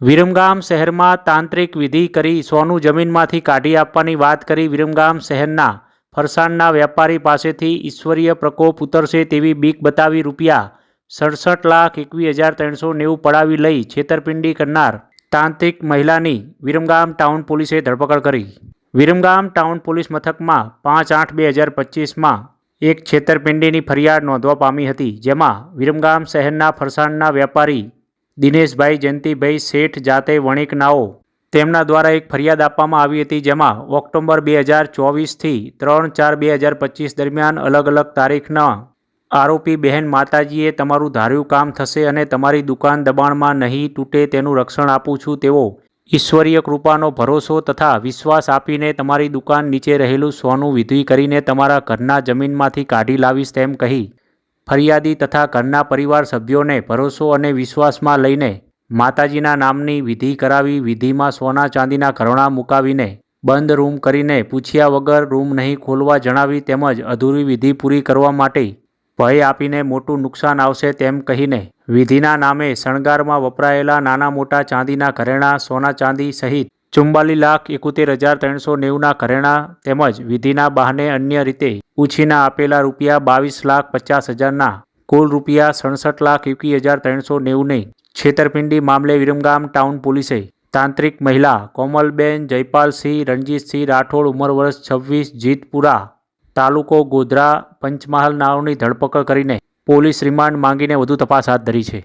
વિરમગામ શહેરમાં તાંત્રિક વિધિ કરી સોનું જમીનમાંથી કાઢી આપવાની વાત કરી વિરમગામ શહેરના ફરસાણના વેપારી પાસેથી ઈશ્વરીય પ્રકોપ ઉતરશે તેવી બીક બતાવી રૂપિયા સડસઠ લાખ એકવીસ હજાર ત્રણસો નેવું પડાવી લઈ છેતરપિંડી કરનાર તાંત્રિક મહિલાની વિરમગામ ટાઉન પોલીસે ધરપકડ કરી. વિરમગામ ટાઉન પોલીસ મથકમાં પાંચ આઠ બે હજાર પચીસમાં એક છેતરપિંડીની ફરિયાદ નોંધવા પામી હતી, જેમાં વિરમગામ શહેરના ફરસાણના વેપારી દિનેશભાઈ, જયંતિભાઈ શેઠ જાતે વણિકનાઓ. તેમના દ્વારા એક ફરિયાદ આપવામાં આવી હતી જેમાં ઓક્ટોબર બે હજાર ચોવીસથી ત્રણ ચાર બે હજાર પચીસ દરમિયાન અલગ અલગ તારીખના આરોપી બહેન માતાજીએ તમારું ધાર્યું કામ થશે અને તમારી દુકાન દબાણમાં નહીં તૂટે તેનું રક્ષણ આપું છું તેવો ઈશ્વરીય કૃપાનો ભરોસો તથા વિશ્વાસ આપીને તમારી દુકાન નીચે રહેલું સોનું વિધિ કરીને તમારા ઘરના જમીનમાંથી કાઢી લાવીશ તેમ કહી ફરિયાદી તથા ઘરના પરિવાર સભ્યોને ભરોસો અને વિશ્વાસમાં લઈને માતાજીના નામની વિધિ કરાવી વિધિમાં સોના ચાંદીના ઘરણા મુકાવીને બંધ રૂમ કરીને પૂછ્યા વગર રૂમ નહીં ખોલવા જણાવી તેમજ અધૂરી વિધિ પૂરી કરવા માટે ભય આપીને મોટું નુકસાન આવશે તેમ કહીને વિધિના નામે શણગારમાં વપરાયેલા નાના મોટા ચાંદીના ઘરેણાં, સોના ચાંદી સહિત ચુમ્બાલીસ લાખ એકોતેર હજાર ત્રણસો નેવુંના ઘરેણા તેમજ વિધિના બહાને અન્ય રીતે પૂછીના આપેલા રૂપિયા બાવીસ લાખ પચાસ હજારના કુલ રૂપિયા સડસઠ લાખ એકવીસ હજાર ત્રણસો નેવુંને છેતરપિંડી મામલે વિરમગામ ટાઉન પોલીસે તાંત્રિક મહિલા કોમલબેન, જયપાલસિંહ, રણજીતસિંહ રાઠોડ ઉંમર વર્ષ છવ્વીસ, જીતપુરા તાલુકો ગોધરા પંચમહાલ નાઓની ધરપકડ કરીને પોલીસ રિમાન્ડ માંગીને વધુ તપાસ હાથ ધરી છે.